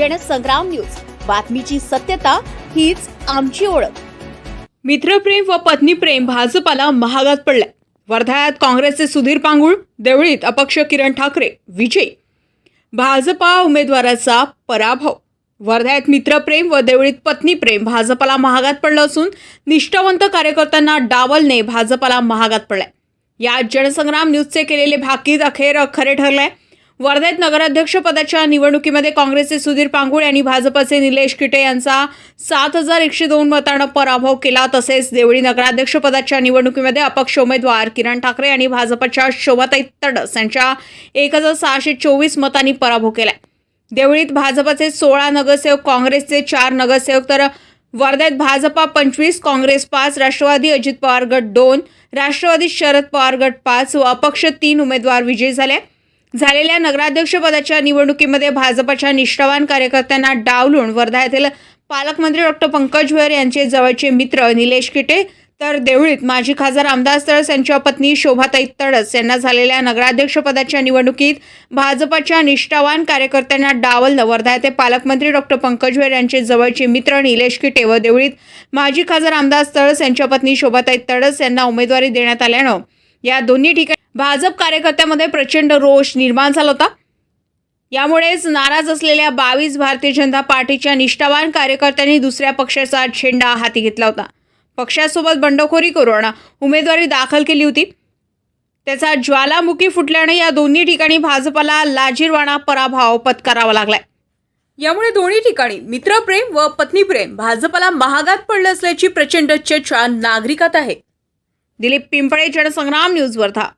Jansangram news. बातमीची सत्यता हीच आमची ओळख. मित्रप्रेम व पत्नीप्रेम भाजपाला महागात पडलाय. वर्ध्यात काँग्रेसचे सुधीर पांगुळ देवळीत अपक्ष किरण ठाकरे विजयी. भाजपा उमेदवाराचा पराभव. वर्ध्यात मित्रप्रेम व देवळीत पत्नीप्रेम भाजपाला महागात पडलं असून निष्ठावंत कार्यकर्त्यांना डावलने भाजपाला महागात पडलाय. या जनसंग्राम न्यूजचे केलेले भाकीत अखेर खरे ठरलंय. वर्ध्यात नगराध्यक्षपदाच्या निवडणुकीमध्ये काँग्रेसचे सुधीर पांगुळ यांनी भाजपचे निलेश किटे यांचा सात हजार एकशे दोन मतानं पराभव केला. तसेच देवळी नगराध्यक्षपदाच्या निवडणुकीमध्ये अपक्ष उमेदवार किरण ठाकरे यांनी भाजपच्या शोभाताई तडस यांच्या एक हजार सहाशे चोवीस मतांनी पराभव केला. देवळीत भाजपचे सोळा नगरसेवक काँग्रेसचे चार नगरसेवक तर वर्ध्यात भाजपा पंचवीस काँग्रेस पाच राष्ट्रवादी अजित पवार गट दोन राष्ट्रवादी शरद पवार गट पाच व अपक्ष तीन उमेदवार विजयी झाले. झालेल्या नगराध्यक्षपदाच्या निवडणुकीमध्ये भाजपच्या निष्ठावान कार्यकर्त्यांना डावलून वर्धा येथील पालकमंत्री डॉक्टर पंकज भोयर यांचे जवळचे मित्र निलेश किटे तर देवळीत माजी खासदार आमदार तळस यांच्या पत्नी शोभाताई तडस यांना झालेल्या नगराध्यक्षपदाच्या निवडणुकीत भाजपच्या निष्ठावान कार्यकर्त्यांना डावलनं वर्धा येथे पालकमंत्री डॉक्टर पंकज भोयर यांचे जवळचे मित्र निलेश किटे व देवळीत माजी खासदार आमदार तळस यांच्या पत्नी शोभाताई तडस यांना उमेदवारी देण्यात आल्यानं या दोन्ही ठिकाणी भाजप कार्यकर्त्यामध्ये प्रचंड रोष निर्माण झाला होता. यामुळेच नाराज असलेल्या बावीस भारतीय जनता पार्टीच्या निष्ठावान कार्यकर्त्यांनी दुसऱ्या पक्षाचा झेंडा हाती घेतला होता. पक्षासोबत बंडखोरी करून उमेदवारी दाखल केली होती. त्याचा ज्वालामुखी फुटल्याने या दोन्ही ठिकाणी भाजपाला लाजीरवाणा पराभव पत्करावा लागलाय. यामुळे दोन्ही ठिकाणी मित्रप्रेम व पत्नीप्रेम भाजपाला महागात पडलं असल्याची प्रचंड चर्चा नागरिकात आहे. दिलीप पिंपळे जनसंग्राम न्यूज वर्धा